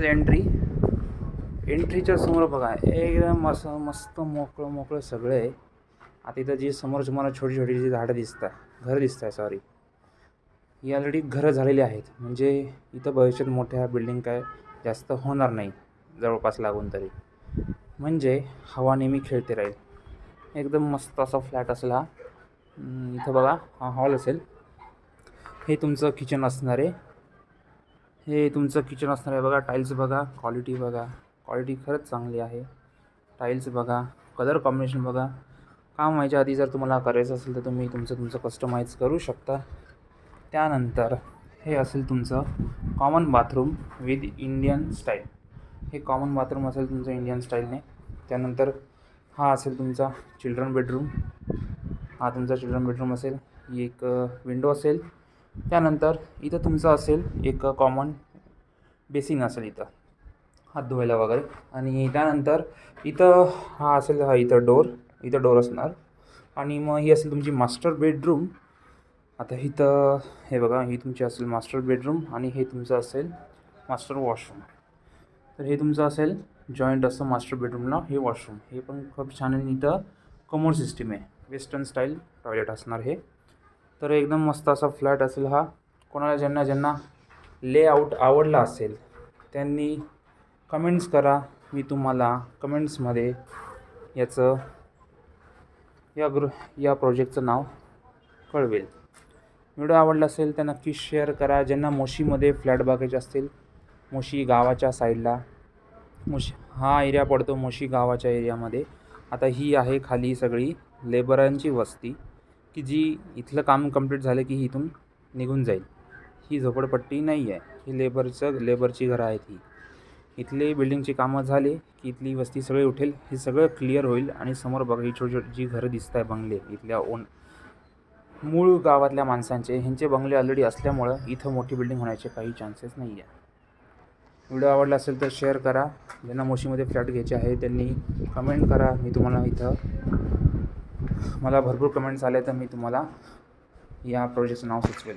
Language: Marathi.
एंट्री एंट्रीच्या समोर बघा एकदम असं मस्त मोकळं मोकळं सगळं आहे. आता इथं जी समोर तुम्हाला छोटी छोटी जी झाडं दिसतात घरं दिसत आहे सॉरी ही ऑलरेडी घरं झालेली आहेत. म्हणजे इथं भविष्यात मोठ्या बिल्डिंग काय जास्त होणार नाही जवळपास लागून तरी. म्हणजे हवा नेहमी खेळते राहील. एकदम मस्त असा फ्लॅट असेल. हा इथं बघा हा हॉल असेल. हे तुमचं किचन असणार आहे. हे तुमचं किचन असणार आहे बघा टाईल्स बघा क्वालिटी बघा. क्वालिटी खरंच चांगली आहे. टाईल्स बघा कलर कॉम्बिनेशन बघा. काम व्हायच्या आधी जर तुम्हाला करायचं असेल तर तुम्ही तुमचं तुमचं कस्टमाइज करू शकता. त्यानंतर हे असेल तुमचं common bathroom with Indian style हे कॉमन बाथरूम असेल तुमचं इंडियन स्टाईलने त्यानंतर हा असेल तुमचा चिल्ड्रन बेडरूम हा तुमचा चिल्ड्रन बेडरूम असेल. ही एक विंडो असेल. त्यानंतर इथं तुमचं असेल एक कॉमन बेसिन असेल इथं. हात धुवायला वगैरे. आणि त्यानंतर इथं हा असेल हा इथं डोर इथं डोर असणार. आणि मग ही असेल तुमची मास्टर बेडरूम आता इथं हे बघा ही तुमची असेल मास्टर बेडरूम आणि हे तुमचं असेल मास्टर वॉशरूम तर हे तुमचं असेल जॉईंट असं मास्टर बेडरूमला हे वॉशरूम हे पण खूप छान आहे इथं कमोड सिस्टीम आहे. वेस्टर्न स्टाईल टॉयलेट असणार हे. तर एकदम मस्त असा फ्लॅट असेल हा. कोणाला ज्यांना ज्यांना लेआउट आवडला असेल त्यांनी कमेंट्स करा. मी तुम्हाला कमेंट्समध्ये याचं या गृ या प्रोजेक्टचं नाव कळवेल. व्हिडिओ आवडला असेल तर नक्की शेअर करा. ज्यांना मोशीमध्ये फ्लॅट बघायचे असतील मोशी गावाच्या साईडला मोशी हा एरिया पडतो मोशी गावाच्या एरियामध्ये आता ही आहे खाली सगळी लेबरांची वस्ती. की जी इथलं काम कंप्लीट झालं की ही इथून निघून जाईल. ही झोपडपट्टी नाही आहे. ही लेबरचं लेबरची घरं आहेत ही. इथली बिल्डिंगची कामं झाले की इथली वस्ती सगळी उठेल. हे सगळं क्लिअर होईल आणि समोर बघा ही छोटी छोटी जी घरं दिसत आहे बंगले. इथल्या ओन मूळ गावातल्या माणसांचे. ह्यांचे बंगले ऑलरेडी असल्यामुळं इथं मोठी बिल्डिंग होण्याचे काही चान्सेस नाही आहे. व्हिडिओ आवडला असेल तर शेअर करा. ज्यांना मोशीमध्ये फ्लॅट घ्यायचे आहे त्यांनी कमेंट करा. मी तुम्हाला इथं मला भरपूर कमेंट्स आले तर मी तुम्हाला या प्रोजेक्टचं नाव सुचवेल.